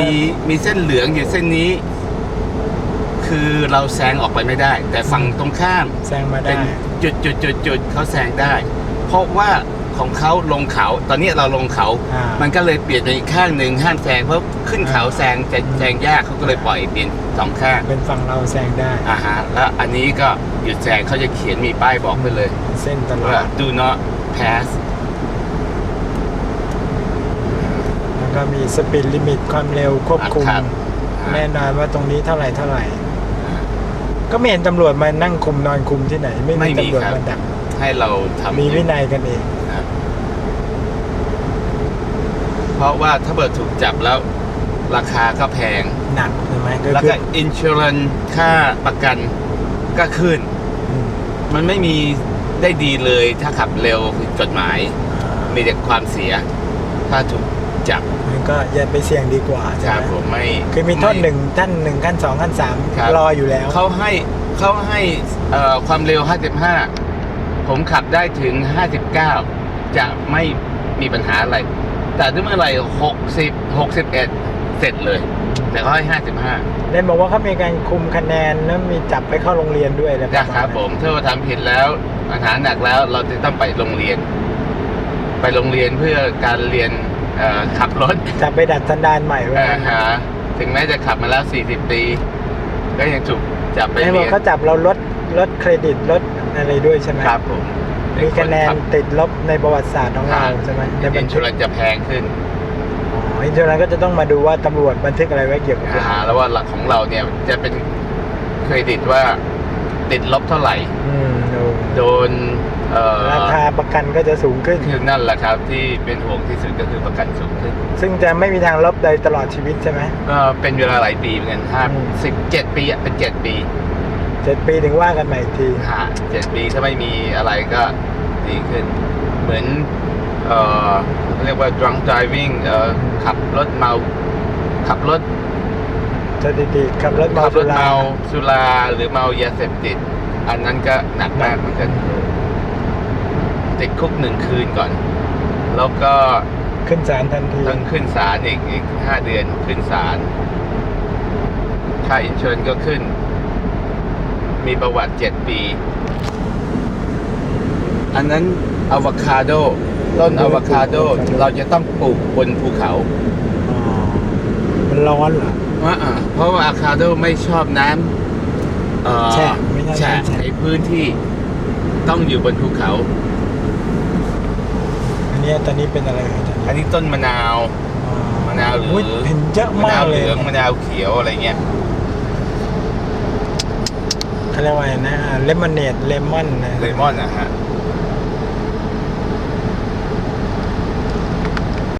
มีมีเส้นเหลืองอยู่เส้นนี้ คือเราแซงออกไปไม่ได้ แต่ฝั่งตรงข้ามแซงมาเป็ได้นจุดจุดจุดจุดเขาแซงได้ เพราะว่าของเขาลงเขา ตอนนี้เราลงเขา อ่ามันก็เลยเปลี่ยนไปอีกข้างหนึ่งห้ามแซงเพราะขึ้นเขาอ่าแซงจะแซงยากเขาก็เลยปล่อยเปลี่ยนสองข้างเป็นฝั่งเราแซงได้อ่าฮะแล้วอันนี้ก็หยุดแซงเขาจะเขียนมีป้ายบอกไปเลย เส้นตลอว่า ด do not pass แล้ว ก็มีสปีดลิมิตความเร็วควบคุม ครับแน่นอนว่าตรงนี้เท่าไหร่เท่าไหร่ ก็ไม่เห็นตำรวจมานั่งคุมนอนคุมที่ไหน ไม่ไม่มีมีตำรวจครับ มาดักให้เราทำมีวินัยกันเอง ครับเพราะว่าถ้าเกิดถูกจับแล้ว ราคาก็แพง หนักใช่ไหมก็แล้วคือก็อินชูรันค่าประกันก็ขึ้น อืมมันไม่มีได้ดีเลยถ้าขับเร็วผิดกฎหมาย มีแต่ความเสีย ถ้าถูก จับมันก็อย่าไปเสี่ยงดีกว่าคใช่รับไหมผมไม่คือมีโทษไหนึ่งท่านหนึ่งขั้นสองขั้นสามครับรออยู่แล้ว เขาให้เขาให้เอ่อความเร็ว 55 ผมขับได้ถึง 59 จะไม่มีปัญหาอะไร แต่ถ้าเมื่อไหร่ 60 61 เสร็จเลย แต่เขาให้ 55เล่นบอกว่าเขามีการคุมคะแนนแล้วมีจับไปเข้าโรงเรียนด้วยอะไรประนะมาณครับนั้นผมถ้าเราทำผิดแล้วปัญหาหนักแล้วเราจะต้องไปโรงเรียน ไปโรงเรียนเพื่อการเรียน เอ่อขับรถจับไปดัดสันดานใหม่ไว้อ่าฮะถึงแม้จะขับมาแล้ว 40 ปี ก็ยังถูกจับไปไอ้บอเรีกยนเขาจับเราลดลดเครดิตลดอะไรด้วยใช่ไหมครับผมมีคะแนนขับติดลบในประวัติศาสตร์ของเราใช่ไหมในบัอินนทึชูกรันจะแพงขึ้นอ๋ออินชูรันก็จะต้องมาดูว่าตำรวจบันทึกอะไรไว้เกี่ยวกับอ่าฮะแล้วว่าหลักของเราเนี่ยจะเป็นเครดิตว่าติดลบเท่าไหร่ อืมดู โดนเอ่อราคาประกันก็จะสูงขึ้นคือนั่นแหละครับที่เป็นห่วงที่สุดก็คือประกันสูงขึ้น ซึ่งจะไม่มีทางลบใดตลอดชีวิตใช่ไหมก็เป็นเวลาหลายปีเหมือนกันห้าอืมสิบเจ็ดปีอะเป็นเจ็ดปีเจ็ดปีถึงว่ากันใหม่อีกทีฮะเจ็ดปีถ้าไม่มีอะไรก็ดีขึ้น เหมือนเอ่อเรียกว่า drunk driving เอ่อขับรถเมา ขับรถสถิติขับรถเมาขับรสุถราเมาสุราหรือเมายาเสพติด อันนั้นก็หนักมากเหมือนกันติดคุกหนึ่งคืนก่อน แล้วก็ขึ้นศาลทันทีต้องขึ้นศาลอีกอีกห้าเดือนขึ้นศาลค่าอินช r รนก็ขึ้น มีประวัติเจ็ดปี อันนั้นอะโวคาโด ต้นอะโวคาโด เราจะต้องปลูกบนภูเขาอ๋อมันร้อนเหรอว่าอะเพราะว่าอะโวคาโดไม่ชอบน้ำเอ่อแฉะไม่ ใช่แฉะแฉะในพื้นที่ต้องอยู่บนภูเขา อันเนี้ยตอนนี้เป็นอะไรอาจารย์อันนี้ต้นมะนาวอ๋อมะนาวหรือยเห็นเยอะมะาวมานกเหเลลืยองมะนาวเขียวอะไรเงี้ย เขาเรียกว่าไงนะเลมอนเนดเลมอนนะเลมอนนะฮะ